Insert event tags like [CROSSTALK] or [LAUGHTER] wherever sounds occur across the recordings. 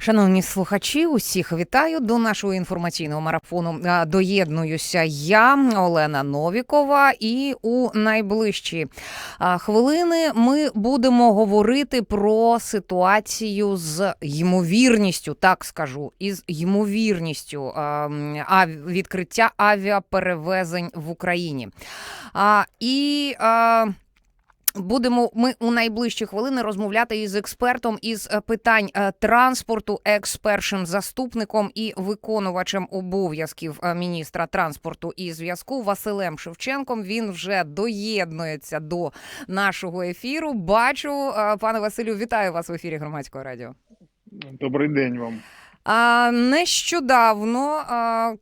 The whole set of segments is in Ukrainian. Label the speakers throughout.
Speaker 1: Шановні слухачі, усіх вітаю до нашого інформаційного марафону. Доєднуюся я, Олена Новікова, і у найближчі хвилини ми будемо говорити про ситуацію з ймовірністю, так скажу, із ймовірністю відкриття авіаперевезень в Україні. І Будемо ми у найближчі хвилини розмовляти із експертом із е, питань е, транспорту, екс-першим заступником і виконувачем обов'язків е, міністра транспорту і зв'язку Василем Шевченком. Він вже доєднується до нашого ефіру. Бачу, пане Василю, вітаю вас в ефірі громадського радіо.
Speaker 2: Добрий день вам.
Speaker 1: А, нещодавно а,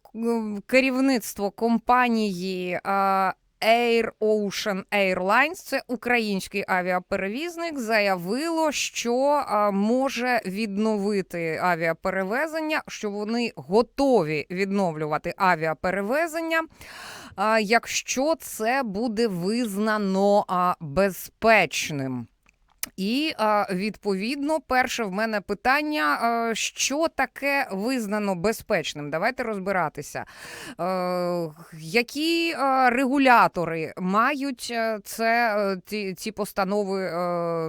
Speaker 1: керівництво компанії а, Air Ocean Airlines, це український авіаперевізник, заявило, що може відновити авіаперевезення, що вони готові відновлювати авіаперевезення, якщо це буде визнано безпечним. І відповідно, перше в мене питання: що таке визнано безпечним? Давайте розбиратися. Е, які регулятори мають е, це е, ці, ці постанови е,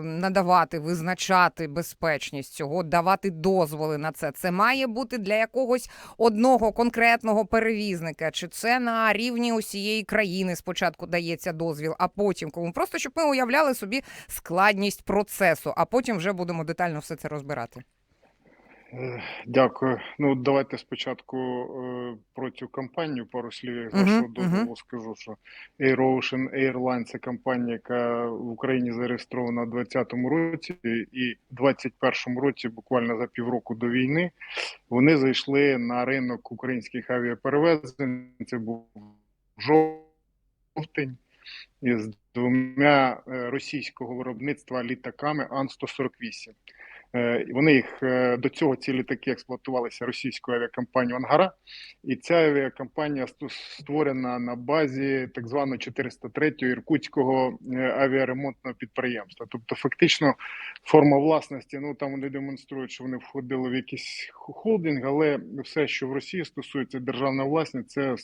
Speaker 1: надавати, визначати безпечність цього, давати дозволи на це? Це має бути для якогось одного конкретного перевізника, чи це на рівні усієї країни спочатку дається дозвіл, а потім кому просто щоб ми уявляли собі складність процесу, а потім вже будемо детально все це розбирати.
Speaker 2: Е, Дякую. Ну, давайте спочатку е, про цю компанію пару слів. З
Speaker 1: Мгм,
Speaker 2: вашого
Speaker 1: мгм.
Speaker 2: дозволу скажу, що Air Ocean Airlines – це компанія, яка в Україні зареєстрована у 2020 році, і в 2021 році, буквально за півроку до війни, вони зайшли на ринок українських авіаперевезень. Це був жовтень. Із двома е, російського виробництва літаками Ан-148. Е, Вони їх е, до цього ці літаки експлуатувалися російською авіакомпанією Ангара, і ця авіакомпанія створена на базі так званого 403-го іркутського е, авіаремонтного підприємства. Тобто, фактично, форма власності. Ну там вони демонструють, що вони входили в якийсь холдинг, але все, що в Росії стосується державна власність, це 100%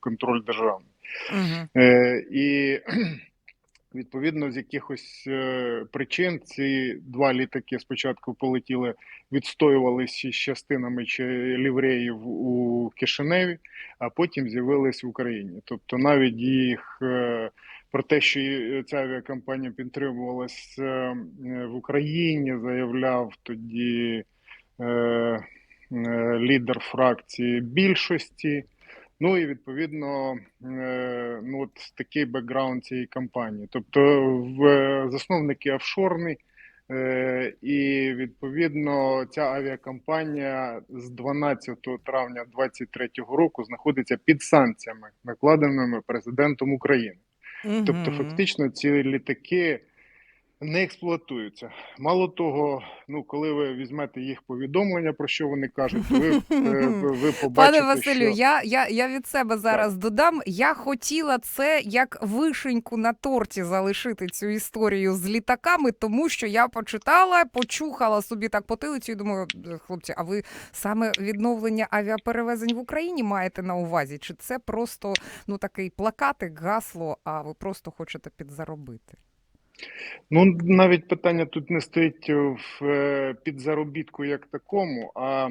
Speaker 2: контроль державний.
Speaker 1: Угу.
Speaker 2: Е, і відповідно з якихось е, причин ці два літаки спочатку полетіли, відстоювалися із частинами чи лівреїв у Кишиневі, а потім з'явились в Україні. Тобто навіть їх е, про те, що ця авіакомпанія підтримувалась е, в Україні, заявляв тоді лідер фракції більшості. Ну і відповідно, е, ну от такий бекграунд цієї компанії. Тобто, в засновники офшорні, е, і відповідно ця авіакомпанія з 12 травня 2023 року знаходиться під санкціями, накладеними президентом України. Тобто, фактично, ці літаки не експлуатуються. Мало того, ну коли ви візьмете їх повідомлення, про що вони кажуть, ви, е, ви, ви [LAUGHS] побачите,
Speaker 1: Пане Василю,
Speaker 2: що...
Speaker 1: я, я, я від себе зараз додам. Я хотіла це як вишеньку на торті залишити цю історію з літаками, тому що я почитала, почухала собі так потилицю і думаю, «Е, хлопці, а ви саме відновлення авіаперевезень в Україні маєте на увазі? Чи це просто ну такий плакатик, гасло, а ви просто хочете підзаробити?
Speaker 2: Ну, навіть питання тут не стоїть в е, підзаробітку як такому, а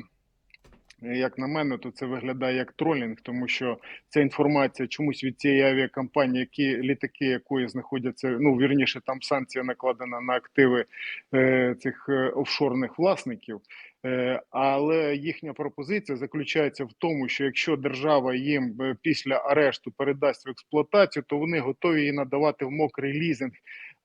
Speaker 2: як на мене, то це виглядає як тролінг, тому що ця інформація чомусь від цієї авіакомпанії, які літаки якої знаходяться, ну вірніше, там санкція накладена на активи е, цих е, офшорних власників. Е, Але їхня пропозиція заключається в тому, що якщо держава їм після арешту передасть в експлуатацію, то вони готові її надавати в мокрий лізинг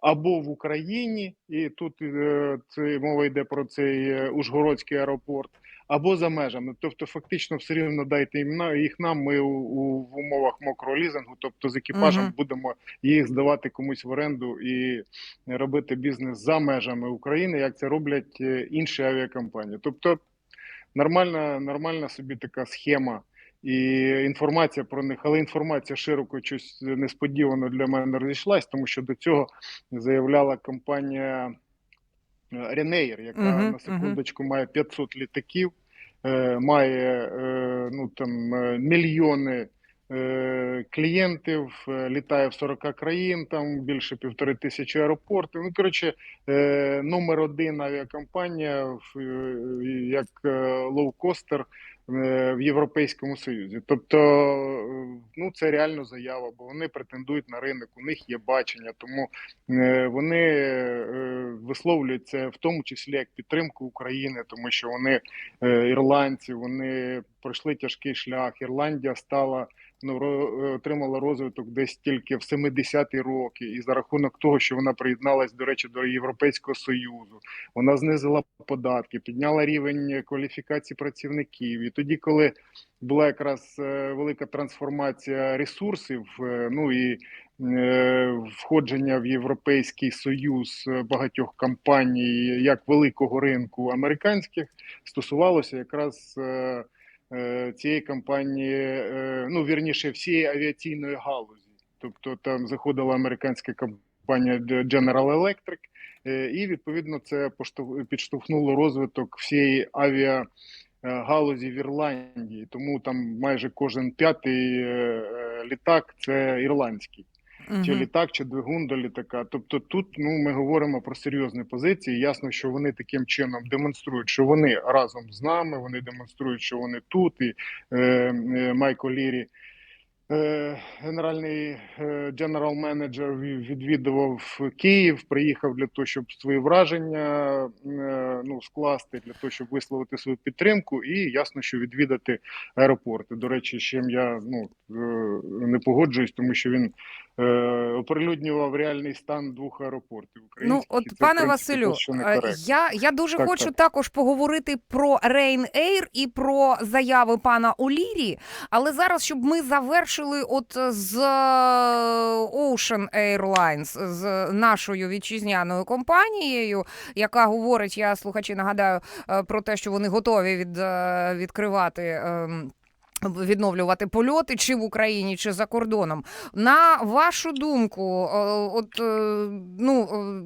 Speaker 2: або в Україні, і тут е, це мова йде про цей е, Ужгородський аеропорт, або за межами. Тобто, фактично, все рівно дайте їх нам. Ми у, у в умовах мокрого лізингу, тобто з екіпажем
Speaker 1: Мгм.
Speaker 2: будемо їх здавати комусь в оренду і робити бізнес за межами України, як це роблять е, інші авіакомпанії. Тобто нормальна, нормальна собі така схема. І інформація про них, але інформація широко щось несподівано для мене розійшлась, тому що до цього заявляла компанія Ренеєр, яка
Speaker 1: Мгм,
Speaker 2: на секундочку має 500 літаків, е, має е, ну, там, е, мільйони клієнтів, літає в 40 країн, там більше півтори тисячі аеропортів. Ну, коротше, номер один авіакомпанія як лоукостер в Європейському Союзі. Тобто, е, ну це реально заява, бо вони претендують на ринок, у них є бачення, тому е, вони е, висловлюють це в тому числі як підтримку України, тому що вони е, ірландці, вони пройшли тяжкий шлях. Ірландія стала отримала розвиток десь тільки в 70-ті роки, і за рахунок того, що вона приєдналась, до речі, до Європейського союзу, вона знизила податки, підняла рівень кваліфікації працівників. І тоді, коли була якраз е, велика трансформація ресурсів, е, ну і е, входження в Європейський Союз е, багатьох компаній як великого ринку американських, стосувалося якраз. Е, цієї компанії, е, ну вірніше, всієї авіаційної галузі. Тобто там заходила американська компанія General Electric, е, і відповідно це підштовхнуло розвиток всієї авіа. Галузі в Ірландії, тому там майже кожен п'ятий літак це ірландський чи літак, чи двигун до літака. Тобто, тут ну ми говоримо про серйозні позиції. Ясно, що вони таким чином демонструють, що вони разом з нами. Вони демонструють, що вони тут. І е, е, Майкл Лірі, е, генеральний е, дженерал менеджер, відвідував Київ. Приїхав для того, щоб свої враження е, ну скласти для того, щоб висловити свою підтримку, і ясно, що відвідати аеропорти. До речі, з чим я ну е, не погоджуюсь, тому що він оприлюднював реальний стан двох аеропортів
Speaker 1: Ну, от,
Speaker 2: це,
Speaker 1: пане
Speaker 2: принципі,
Speaker 1: Василю, е, я, я дуже
Speaker 2: Так,
Speaker 1: хочу
Speaker 2: так.
Speaker 1: також поговорити про Ryanair і про заяви пана Олірі. Але зараз, щоб ми завершили от з е, Ocean Airlines, з нашою вітчизняною компанією, яка говорить, я слухачі нагадаю, е, про те, що вони готові від, е, відкривати. Відновлювати польоти чи в Україні, чи за кордоном. На вашу думку, е, от е, ну е,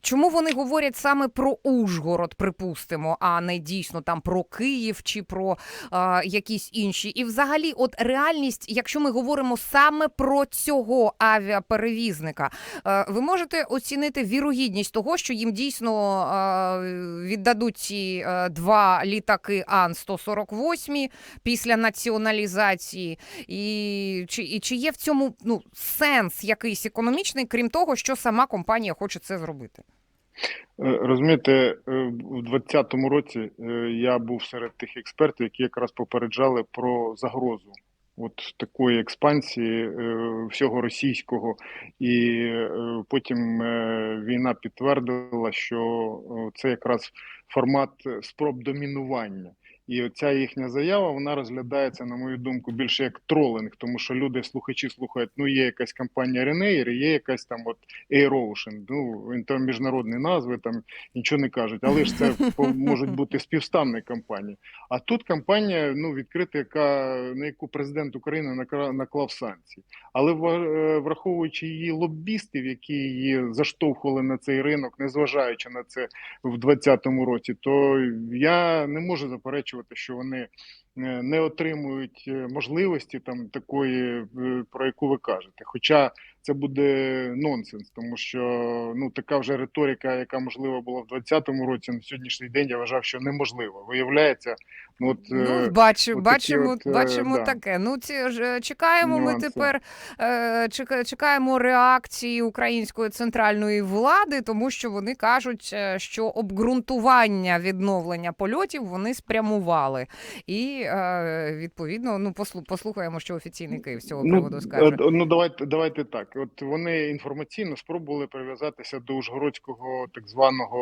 Speaker 1: чому вони говорять саме про Ужгород, припустимо, а не дійсно там про Київ чи про е, якісь інші? І взагалі, от реальність, якщо ми говоримо саме про цього авіаперевізника, ви можете оцінити вірогідність того, що їм дійсно віддадуть ці два літаки Ан-148 після націоналізації, і чи, і чи є в цьому ну сенс якийсь економічний, крім того, що сама компанія хоче це зробити?
Speaker 2: Е, Розумієте, е, в 2020 році е, я був серед тих експертів, які якраз попереджали про загрозу от такої експансії е, всього російського, і е, потім е, війна підтвердила, що це якраз формат спроб домінування. І оця їхня заява вона розглядається, на мою думку, більше як тролинг, тому що люди, слухачі, слухають, ну є якась компанія Renair, є якась там от Air Ocean, ну він там міжнародні назви, там нічого не кажуть, але ж це [LAUGHS] можуть бути співставні компанії. А тут компанія ну відкрита, яка на яку президент України наклав санкції. Але е, враховуючи її лобістів, які її заштовхували на цей ринок, незважаючи на це в 2020 році, то я не можу заперечувати, що вони не отримують е, можливості там такої, е, про яку ви кажете. Хоча це буде нонсенс, тому що ну така вже риторика, яка можлива була в 2020 році, на сьогоднішній день я вважав, що неможливо. Виявляється, ну от
Speaker 1: Ну,
Speaker 2: е,
Speaker 1: бачу,
Speaker 2: отакі
Speaker 1: бачимо,
Speaker 2: от, е,
Speaker 1: бачимо
Speaker 2: да.
Speaker 1: таке. Ну, ці ж е, чекаємо ми тепер е, чека- чекаємо реакції української центральної влади, тому що вони кажуть, е, що обґрунтування відновлення польотів вони спрямували. І е, відповідно, ну послухаємо, що офіційний Київ з цього
Speaker 2: Ну,
Speaker 1: приводу скаже.
Speaker 2: е, ну давайте, давайте так. От вони інформаційно спробували прив'язатися до Ужгородського так званого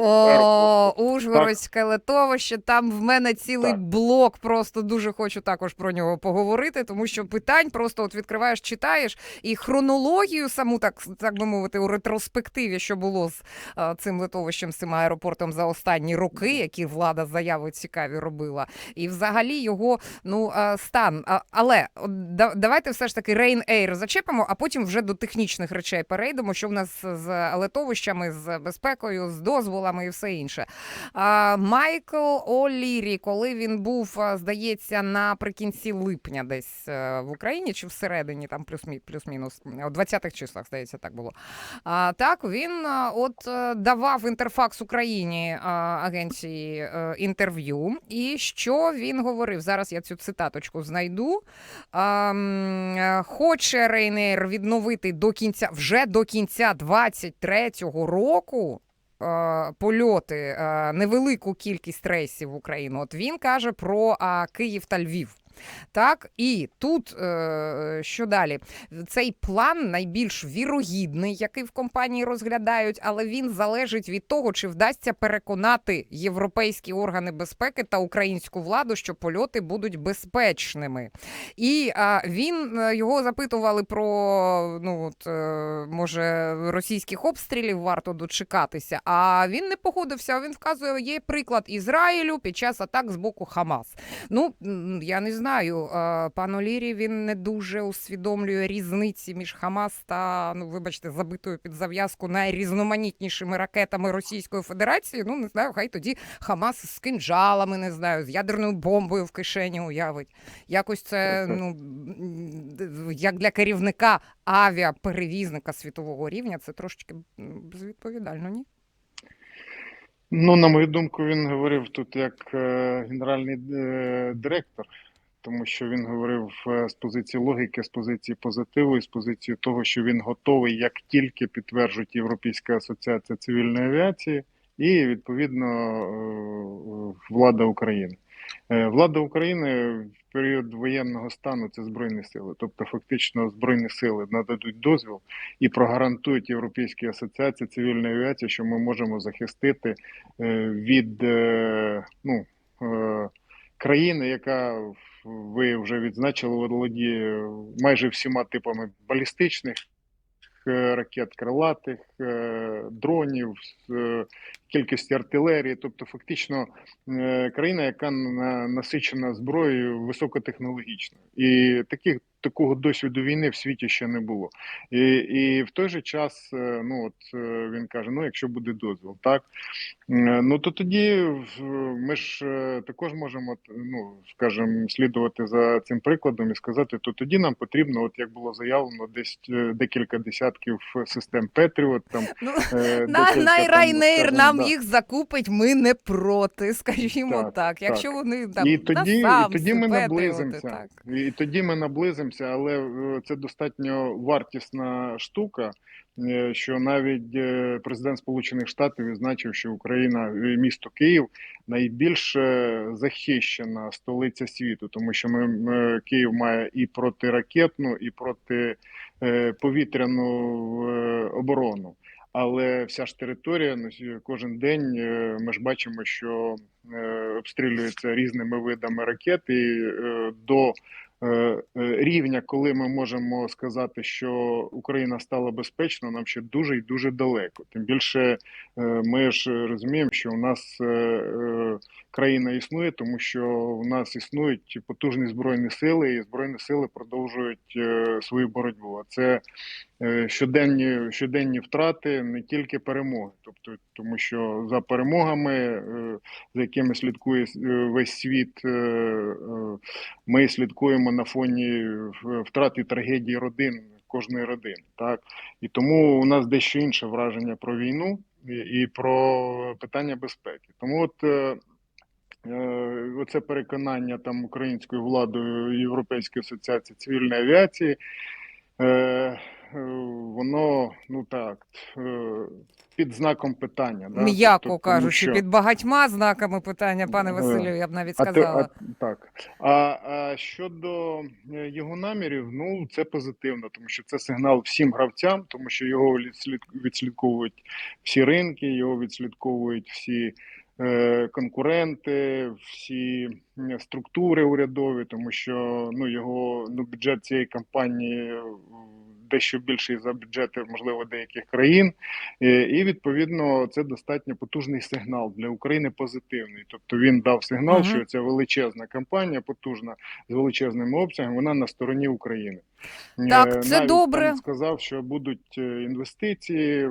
Speaker 2: е,
Speaker 1: О. Ужгородське литовище. Там в мене цілий
Speaker 2: Так.
Speaker 1: блок. Просто дуже хочу також про нього поговорити, тому що питань просто от відкриваєш, читаєш і хронологію саму, так так би мовити, у ретроспективі, що було з цим литовищем, з цим аеропортом за останні роки, які влада заяви цікаві робила, і взагалі його ну е, стан. Але давайте все ж таки Ryanair зачепимо, а потім вже до технічних речей перейдемо, що в нас з литовищами, з безпекою, з дозволами і все інше. Майкл Олірі, коли він був, здається, наприкінці липня, десь е, в Україні чи всередині, там плюс-мі- плюс-мінус, у 20-х числах, здається, так було. А, так, він от е, давав інтерфакс Україні агенції е, інтерв'ю. І що він говорив? Зараз я цю цитаточку знайду. Е, хоче Рейнер відновити до кінця, вже до кінця 23-го року. е, Польоти е, невелику кількість рейсів в Україну. От він каже про Київ та Львів. Так, і тут е, що далі? Цей план найбільш вірогідний, який в компанії розглядають, але він залежить від того, чи вдасться переконати європейські органи безпеки та українську владу, що польоти будуть безпечними. І він е, його запитували про ну от е, може російських обстрілів варто дочекатися. А він не погодився. Він вказує, є приклад Ізраїлю під час атак з боку Хамас. Ну я не знаю. Е, Пан Олірі він не дуже усвідомлює різниці між Хамас та ну, вибачте, забитою під зав'язку найрізноманітнішими ракетами Російської Федерації. Ну не знаю, хай тоді Хамас з кинджалами, не знаю, з ядерною бомбою в кишені уявить. Якось це ну як для керівника авіаперевізника світового рівня, це трошечки безвідповідально, ні?
Speaker 2: Ну, на мою думку, він говорив тут як е, генеральний е, директор, тому що він говорив е, з позиції логіки, з позиції позитиву і з позиції того, що він готовий, як тільки підтверджують Європейська асоціація цивільної авіації і відповідно е, влада України. Е, Влада України в період воєнного стану це збройні сили, тобто фактично збройні сили нададуть дозвіл і прогарантують Європейській асоціації цивільної авіації, що ми можемо захистити від ну, країни, яка ви вже відзначили, володіє майже всіма типами балістичних е, ракет, крилатих, е, дронів, е, кількості артилерії, тобто фактично е, країна, яка на- насичена зброєю високотехнологічною. І таких такого досвіду війни в світі ще не було. І, і в той же час, е, ну от е, він каже: ну, якщо буде дозвіл, так Е, ну то тоді ми ж також можемо, ну скажімо, слідувати за цим прикладом і сказати, то тоді нам потрібно, от як було заявлено, десь декілька десятків систем Петріот. Там [LAUGHS]
Speaker 1: Ну,
Speaker 2: е, [LAUGHS]
Speaker 1: на,
Speaker 2: декілька,
Speaker 1: на
Speaker 2: там, скажімо,
Speaker 1: нам
Speaker 2: да.
Speaker 1: їх закупить, ми не проти, скажімо так.
Speaker 2: Так,
Speaker 1: Якщо
Speaker 2: так.
Speaker 1: вони там
Speaker 2: І тоді, і тоді ми наблизимося. І тоді ми наблизимося, але е, це достатньо вартісна штука. е, Що навіть е, президент Сполучених Штатів відзначив, що Україна, місто Київ, найбільш захищена столиця світу, тому що ми, Київ має і протиракетну, і протиповітряну оборону. Але вся ж територія ну, кожен день ми ж бачимо, що обстрілюється різними видами ракет, і до рівня, коли ми можемо сказати, що Україна стала безпечною, нам ще дуже і дуже далеко. Тим більше е, ми ж розуміємо, що у нас е, е, країна існує, тому що в нас існують потужні збройні сили, і збройні сили продовжують е, свою боротьбу. А це е, щоденні щоденні втрати, не тільки перемоги, тобто тому, що за перемогами, е, за якими слідкує е, весь світ, е, е, ми слідкуємо на фоні е, втрат і трагедії родин кожної родини. Так і тому у нас дещо інше враження про війну і, про питання безпеки. Тому от. е, Е, Оце переконання там українською владою Європейської асоціації цивільної авіації. Е, воно ну так е, під знаком питання. Да?
Speaker 1: М'яко
Speaker 2: Тобто,
Speaker 1: кажучи,
Speaker 2: що-
Speaker 1: під багатьма знаками питання, пане
Speaker 2: Е,
Speaker 1: Василю, я б навіть сказала.
Speaker 2: а, так. А, а щодо його намірів, ну це позитивно, тому що це сигнал всім гравцям, тому що його відслід- відслідковують всі ринки, його відслідковують всі конкуренти, всі структури урядові, тому що ну його ну бюджет цієї кампанії е, дещо більший за бюджети, можливо, деяких країн. Е, І відповідно це достатньо потужний сигнал для України позитивний. Тобто він дав сигнал,
Speaker 1: Мгм.
Speaker 2: що ця величезна кампанія, потужна з величезними обсягами, вона на стороні України.
Speaker 1: Так,
Speaker 2: Е,
Speaker 1: це
Speaker 2: навіть
Speaker 1: добре.
Speaker 2: Там сказав, що будуть інвестиції.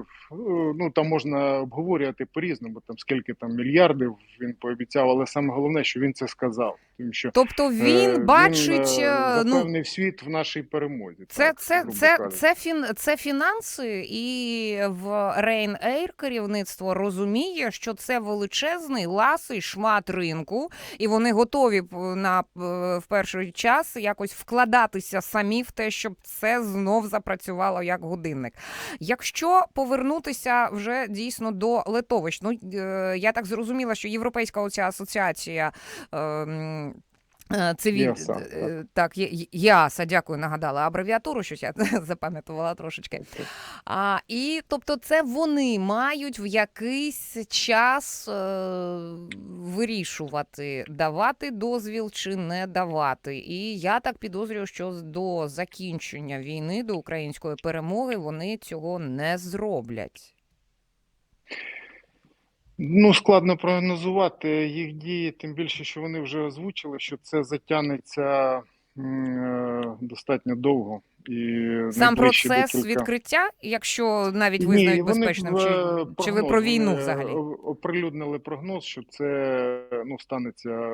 Speaker 2: Ну там можна обговорювати по-різному, там скільки там мільярдів він пообіцяв, але саме головне, що він це сказав. Тому що
Speaker 1: Тобто
Speaker 2: е,
Speaker 1: він бачить,
Speaker 2: е,
Speaker 1: е, ну
Speaker 2: світ в нашій перемозі.
Speaker 1: Це,
Speaker 2: так,
Speaker 1: це, це,
Speaker 2: кажучи.
Speaker 1: це, фін, це фінанси, і в Rain керівництво розуміє, що це величезний ласий шмат ринку, і вони готові на в перший час якось вкладатися самі в те, щоб це знов запрацювало як годинник. Якщо повернутися вже дійсно до литовищ, ну е, я так зрозуміла, що Європейська оця асоціація. Е, Цивіль...
Speaker 2: Так.
Speaker 1: е, так, ЄАСА, дякую, нагадала абревіатуру, щось я [LAUGHS] запам'ятувала трошечки. А, і тобто, це вони мають в якийсь час е, вирішувати, давати дозвіл чи не давати. І я так підозрюю, що до закінчення війни, до української перемоги, вони цього не зроблять.
Speaker 2: Ну, складно прогнозувати їх дії, тим більше, що вони вже озвучили, що це затягнеться е, достатньо довго. І
Speaker 1: Сам процес
Speaker 2: декілька-
Speaker 1: відкриття, якщо навіть
Speaker 2: Ні,
Speaker 1: визнають
Speaker 2: вони
Speaker 1: безпечним, чи,
Speaker 2: е,
Speaker 1: чи ви про війну взагалі?
Speaker 2: оприлюднили прогноз, що це ну станеться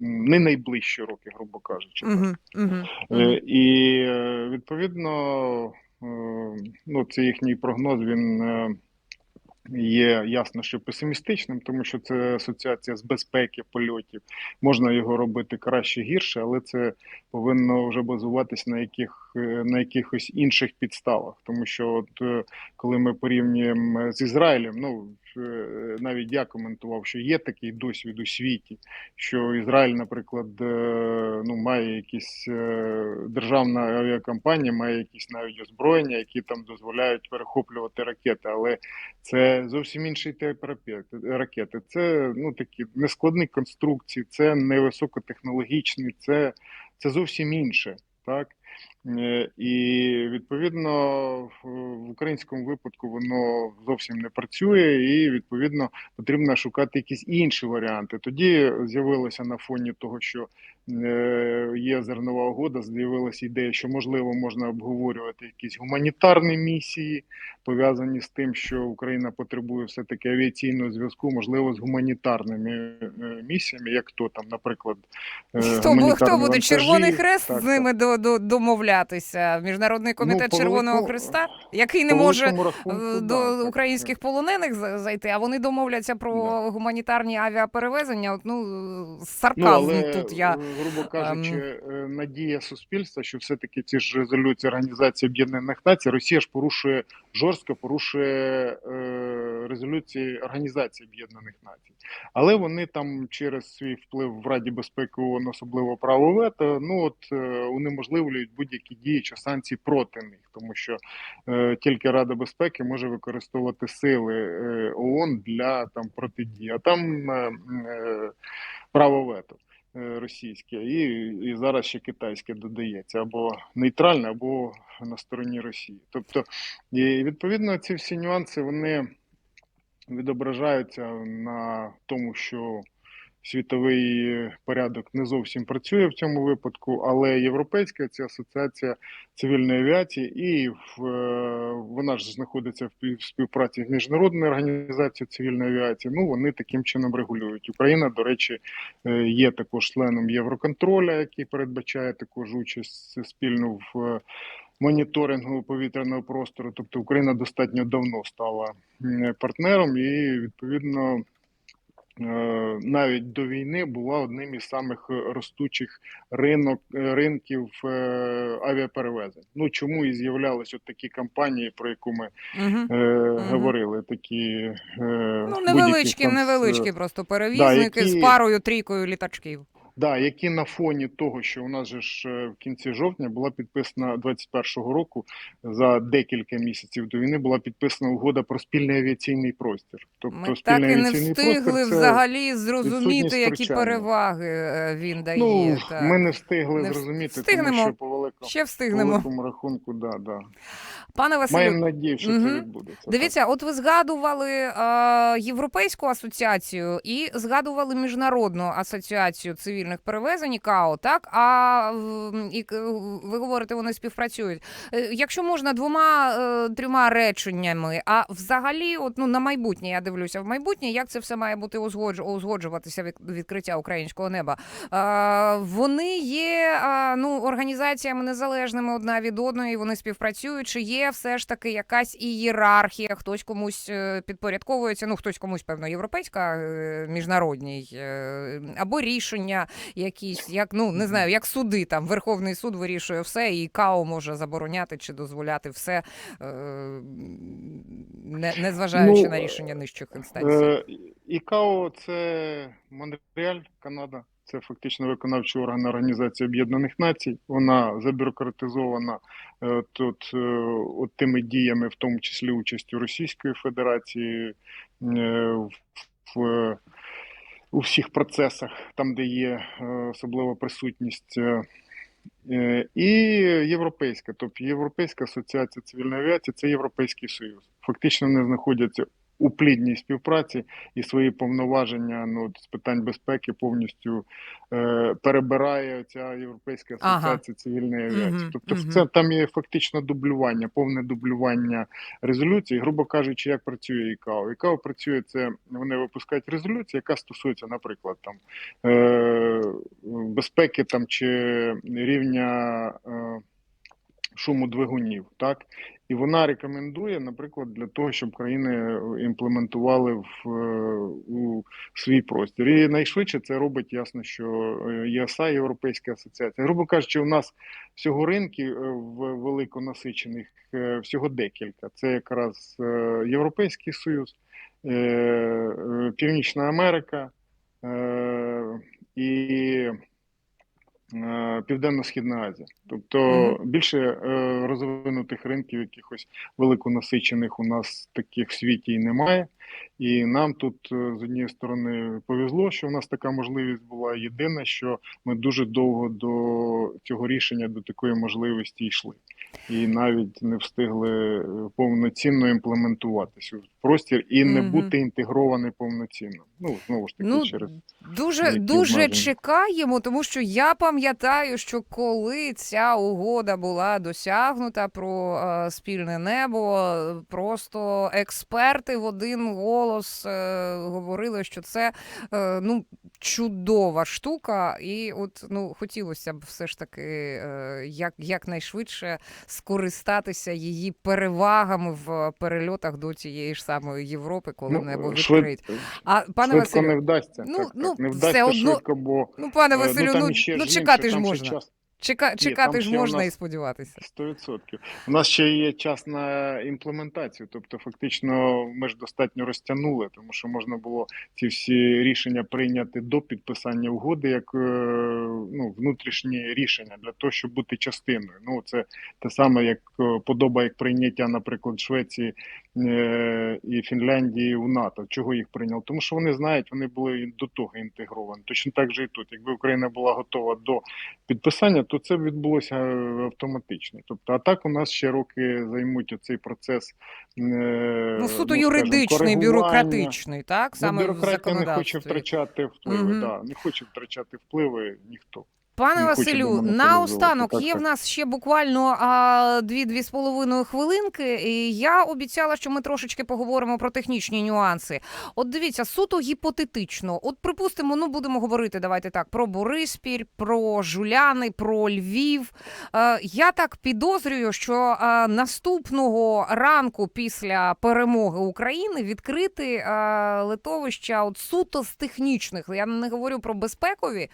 Speaker 2: не найближчі роки, грубо кажучи.
Speaker 1: Угу, угу,
Speaker 2: Е, І е, відповідно, е, ну, це їхній прогноз. Він є ясно, що песимістичним, тому що це асоціація з безпеки польотів. Можна його робити краще гірше, але це повинно вже базуватись на яких е, на якихось інших підставах. Тому що, от е, коли ми порівнюємо з Ізраїлем, ну е, навіть я коментував, що є такий досвід у світі, що Ізраїль, наприклад, е, ну має якісь е, державна авіакомпанія, має якісь навіть озброєння, які там дозволяють перехоплювати ракети, але це зовсім інший тип ракети. Це ну такі нескладні конструкції, це не високотехнологічні, це, це зовсім інше, так. Е, І відповідно в українському випадку воно зовсім не працює, і відповідно потрібно шукати якісь інші варіанти. Тоді з'явилося на фоні того, що є зернова угода, з'явилася ідея, що можливо можна обговорювати якісь гуманітарні місії, пов'язані з тим, що Україна потребує все таки авіаційного зв'язку, можливо, з гуманітарними е, місіями, як то там, наприклад, е,
Speaker 1: Хто, хто буде. Червоний Хрест
Speaker 2: Так,
Speaker 1: з ними до, до, домовлятися? Міжнародний комітет
Speaker 2: Ну,
Speaker 1: Червоного
Speaker 2: великому-
Speaker 1: Хреста, який не може е,
Speaker 2: рахунку,
Speaker 1: до
Speaker 2: да, так.
Speaker 1: українських полонених за- зайти, а вони домовляться про
Speaker 2: Да.
Speaker 1: гуманітарні авіаперевезення. От, ну,
Speaker 2: Ну,
Speaker 1: сарказм
Speaker 2: але,
Speaker 1: тут я.
Speaker 2: Грубо кажучи, е, надія суспільства, що все-таки ці ж резолюції Організації Об'єднаних Націй, Росія ж порушує жорстко порушує е, резолюції Організації Об'єднаних Націй. Але вони там через свій вплив в Раді безпеки ООН, особливо право вето, ну от е, унеможливлюють будь-які дії чи санкції проти них, тому що е, тільки Рада безпеки може використовувати сили е, ООН для там протидії, а там е, право вето російське, і, і зараз ще китайське додається або нейтральне, або на стороні Росії. Тобто, і відповідно, ці всі нюанси вони відображаються на тому, що світовий порядок не зовсім працює в цьому випадку, але європейська ця асоціація цивільної авіації, і е, вона ж знаходиться в пів- співпраці з міжнародною організацією цивільної авіації. Ну вони таким чином регулюють. Україна, до речі, е, є також членом Євроконтроля, який передбачає також участь спільну в. е, Моніторингу повітряного простору, тобто Україна достатньо давно стала партнером, і відповідно навіть до війни була одним із самих е, ростучих ринок е, ринків е, авіаперевезень. Ну чому і з'являлись от такі компанії, про яку ми
Speaker 1: Угу.
Speaker 2: е, говорили, такі е,
Speaker 1: Ну, невеличкі,
Speaker 2: там
Speaker 1: невеличкі просто перевізники з
Speaker 2: які-
Speaker 1: парою, трійкою літачків.
Speaker 2: Да, які на фоні того, що у нас же ж е, в кінці жовтня була підписана 21-го року за декілька місяців до війни була підписана угода про спільний авіаційний простір. Тобто
Speaker 1: Ми так і не встигли
Speaker 2: простір
Speaker 1: взагалі зрозуміти, які
Speaker 2: втручання.
Speaker 1: переваги е, він дає.
Speaker 2: ну,
Speaker 1: так.
Speaker 2: ми не встигли
Speaker 1: Не
Speaker 2: зрозуміти,
Speaker 1: встигнемо.
Speaker 2: тому що по великому,
Speaker 1: Ще
Speaker 2: по
Speaker 1: встигнемо.
Speaker 2: великому рахунку, да, да.
Speaker 1: Пане Василю,
Speaker 2: Маємо надію, що
Speaker 1: Мгм.
Speaker 2: це відбудеться. так.
Speaker 1: Дивіться, от ви згадували е, Європейську асоціацію і згадували Міжнародну асоціацію цивільних перевезень КАО, так? А і, ви говорите, вони співпрацюють. Е, Якщо можна двома е, трьома реченнями, а взагалі, от ну на майбутнє я дивлюся в майбутнє, як це все має бути узгодж, узгоджуватися від відкриття українського неба. Е, вони є е, ну організаціями незалежними одна від одної. Вони співпрацюють. Чи є все ж таки якась ієрархія? Хтось комусь е, підпорядковується, ну хтось комусь певно європейська, е, міжнародній, е, або рішення якісь, як ну не знаю, як суди там Верховний суд вирішує все, і КАО може забороняти чи дозволяти все, е, не, незважаючи
Speaker 2: Ну,
Speaker 1: на рішення нижчих інстанцій.
Speaker 2: Е, ІКАО це Монреаль, Канада. Це фактично виконавчий орган Організації Об'єднаних Націй. Вона забюрократизована е, тут е, от тими діями, в тому числі участю Російської Федерації е, в, у всіх процесах, там, де є особлива присутність. І європейська, тобто Європейська асоціація цивільної авіації це Європейський Союз. Фактично вони знаходяться у плідній співпраці і свої повноваження ну, з питань безпеки повністю е, перебирає ця Європейська
Speaker 1: Ага.
Speaker 2: асоціація цивільної авіації.
Speaker 1: Мгм,
Speaker 2: Тобто,
Speaker 1: мгм.
Speaker 2: це там є фактично дублювання, повне дублювання резолюції. Грубо кажучи, як працює ІКАО. ІКАО працює це, вони випускають резолюцію, яка стосується, наприклад, там е, безпеки там чи рівня е, шуму двигунів, так і вона рекомендує, наприклад, для того, щоб країни імплементували в е, у свій простір. І найшвидше це робить ясно, що е, ЄСА, Європейська асоціація. Грубо кажучи, у нас всього ринків е, великонасичених всього декілька. Це якраз Європейський Союз, Північна Америка і Південно-Східна Азія. Тобто
Speaker 1: Мгм.
Speaker 2: більше е, розвинутих ринків, якихось великонасичених у нас таких в світі і немає. І нам тут е, з однієї сторони повезло, що у нас така можливість була. Єдине, що ми дуже довго до цього рішення, до такої можливості йшли, і навіть не встигли е, повноцінно імплементуватися в простір і не
Speaker 1: Мгм.
Speaker 2: бути інтегрований повноцінно. Ну знову ж таки,
Speaker 1: Ну,
Speaker 2: через
Speaker 1: Дуже дуже
Speaker 2: обмеження?
Speaker 1: чекаємо, тому що я пам'ятаю, що коли ця угода була досягнута про е, спільне небо, просто експерти в один голос е, говорили, що це е, ну чудова штука, і от ну хотілося б все ж таки е, як якнайшвидше скористатися її перевагами в перельотах до тієї ж самої Європи, коли небо
Speaker 2: Ну, швид-
Speaker 1: відкриють. А пане Василю,
Speaker 2: не вдасться.
Speaker 1: ну,
Speaker 2: так, так,
Speaker 1: ну,
Speaker 2: не
Speaker 1: все одно-
Speaker 2: швидко, бо
Speaker 1: Ну, пане
Speaker 2: е,
Speaker 1: Василю,
Speaker 2: там
Speaker 1: ну, ну чекати ж можна.
Speaker 2: час.
Speaker 1: Чека, чекати
Speaker 2: там
Speaker 1: ж можна і сподіватися.
Speaker 2: 100%. У нас ще є час на імплементацію. Тобто, фактично, ми ж достатньо розтягнули, тому що можна було ці всі рішення прийняти до підписання угоди, як е, ну, внутрішні рішення для того, щоб бути частиною. Ну, це те саме, як е, подоба, як прийняття, наприклад, Швеції і Фінляндії в НАТО. Чого їх прийняли? Тому що вони знають, вони були до того інтегровані. Точно так же і тут. Якби Україна була готова до підписання, то це відбулося е, автоматично. Тобто, а так у нас ще роки займуть оцей процес. е,
Speaker 1: Ну, суто
Speaker 2: скажімо,
Speaker 1: юридичний, бюрократичний, так?
Speaker 2: Ну,
Speaker 1: Саме в
Speaker 2: бюрократія не хоче втрачати впливи.
Speaker 1: Мгм.
Speaker 2: Да, не хоче втрачати впливи ніхто.
Speaker 1: Пане Василю,
Speaker 2: демонополізувати.
Speaker 1: наостанок є в нас ще буквально а, дві-дві з половиною хвилинки. І я обіцяла, що ми трошечки поговоримо про технічні нюанси. От дивіться, суто гіпотетично. От припустимо, ну будемо говорити, давайте так, про Бориспіль, про Жуляни, про Львів. Е, я так підозрюю, що е, наступного ранку після перемоги України відкрити е, литовища от суто з технічних. Я не говорю про безпекові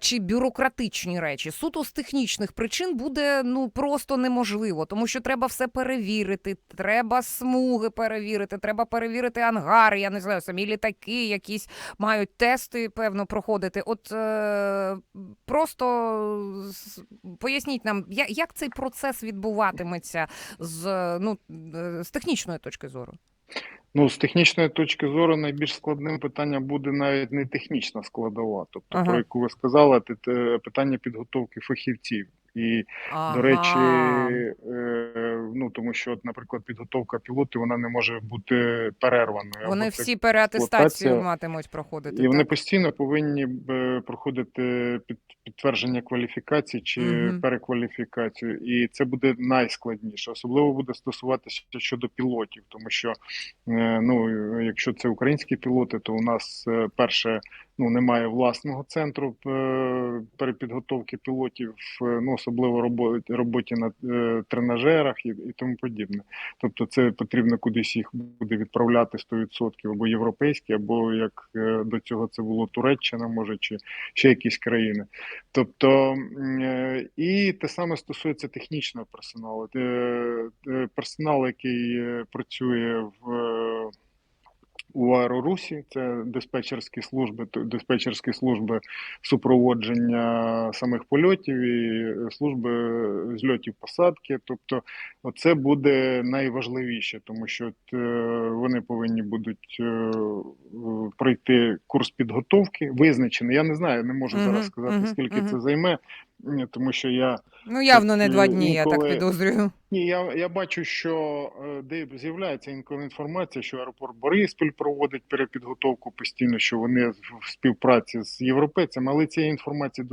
Speaker 1: чи бюрократичні речі. Суто з технічних причин буде ну просто неможливо, тому що треба все перевірити. Треба смуги перевірити, треба перевірити ангари. Я не знаю, самі літаки, якісь мають тести, певно, проходити. От е, просто поясніть нам, як цей процес відбуватиметься з ну е, з технічної точки зору.
Speaker 2: Ну, з технічної точки зору, найбільш складним питанням буде навіть не технічна складова, тобто
Speaker 1: Ага.
Speaker 2: про яку ви сказали, те питання підготовки фахівців. І, до речі, е, ну тому що, наприклад, підготовка пілотів вона не може бути перерваною.
Speaker 1: вони
Speaker 2: або
Speaker 1: всі переатестацію матимуть проходити.
Speaker 2: І вони постійно повинні проходити під, підтвердження кваліфікації чи
Speaker 1: Мгм.
Speaker 2: перекваліфікацію, і це буде найскладніше. Особливо буде стосуватися щодо пілотів, тому що е, ну, якщо це українські пілоти, то у нас е, перше ну немає власного центру е, перепідготовки пілотів, е, ну особливо роботі, роботі на е, тренажерах і, і тому подібне. Тобто, це потрібно кудись їх буде відправляти 100% або європейські, або як до цього це було Туреччина, може чи ще якісь країни. Тобто і те саме стосується технічного персоналу. Персонал, який працює в у Аерорусі, це диспетчерські служби, диспетчерські служби супроводження самих польотів і служби зльотів посадки. Тобто, оце буде найважливіше, тому що вони повинні будуть е, пройти курс підготовки, визначений. Я не знаю, не можу зараз сказати, скільки це займе, тому що я
Speaker 1: Ну явно не два дні, я так підозрюю.
Speaker 2: ні, я, я бачу, що е, де з'являється інколи інформація, що аеропорт Бориспіль проводить перепідготовку постійно, що вони в співпраці з європейцями, але цієї інформації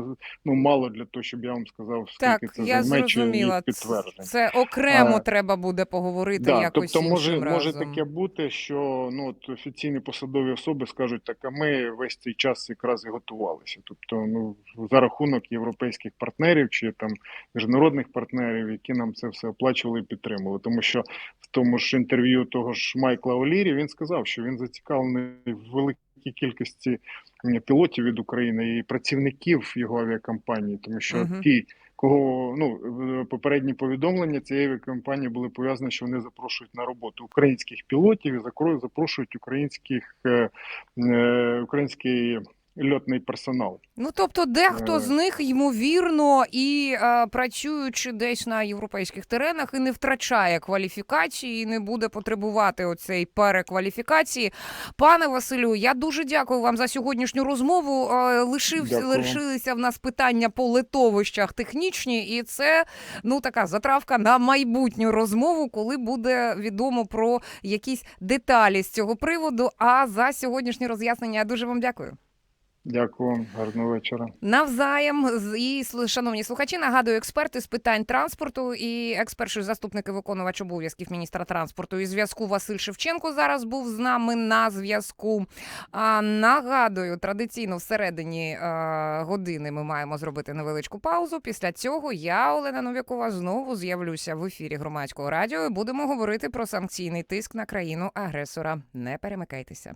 Speaker 2: ну мало для того, щоб я вам сказав, скільки
Speaker 1: Так,
Speaker 2: це
Speaker 1: я
Speaker 2: займе
Speaker 1: зрозуміла.
Speaker 2: підтверджень.
Speaker 1: Це окремо
Speaker 2: А,
Speaker 1: треба буде поговорити
Speaker 2: Да,
Speaker 1: якось
Speaker 2: тобто може,
Speaker 1: іншим
Speaker 2: може
Speaker 1: разом.
Speaker 2: таке бути, що ну от офіційні посадові особи скажуть, так а ми весь цей час якраз і готувалися. Тобто, ну за рахунок європейських партнерів чи там міжнародних партнерів, які нам це все оплачували і підтримували. Тому що в тому ж інтерв'ю того ж Майкла Олірі він сказав, що він зацікавлений в великій кількості пілотів від України і працівників його авіакомпанії, тому що
Speaker 1: Мгм.
Speaker 2: ті кого ну е, попередні повідомлення цієї авіакомпанії були пов'язані, що вони запрошують на роботу українських пілотів і запрошують українських е, е, український льотний персонал.
Speaker 1: Ну тобто, дехто
Speaker 2: Е.
Speaker 1: з них ймовірно і е, працюючи десь на європейських теренах, і не втрачає кваліфікації, і не буде потребувати оцей перекваліфікації. Пане Василю, я дуже дякую вам за сьогоднішню розмову. Е, лишив,
Speaker 2: Дякую.
Speaker 1: лишилися в нас питання по литовищах технічні, і це ну така затравка на майбутню розмову, коли буде відомо про якісь деталі з цього приводу. А за сьогоднішнє роз'яснення я дуже вам дякую.
Speaker 2: Дякую, вам, гарного вечора.
Speaker 1: Навзаєм і шановні слухачі, нагадую, експерти з питань транспорту і екс-перший заступник і виконувач обов'язків міністра транспорту і зв'язку Василь Шевченко зараз був з нами на зв'язку. А нагадую, традиційно всередині е, години ми маємо зробити невеличку паузу. Після цього я, Олена Новікова, знову з'явлюся в ефірі громадського радіо. і Будемо говорити про санкційний тиск на країну агресора. Не перемикайтеся.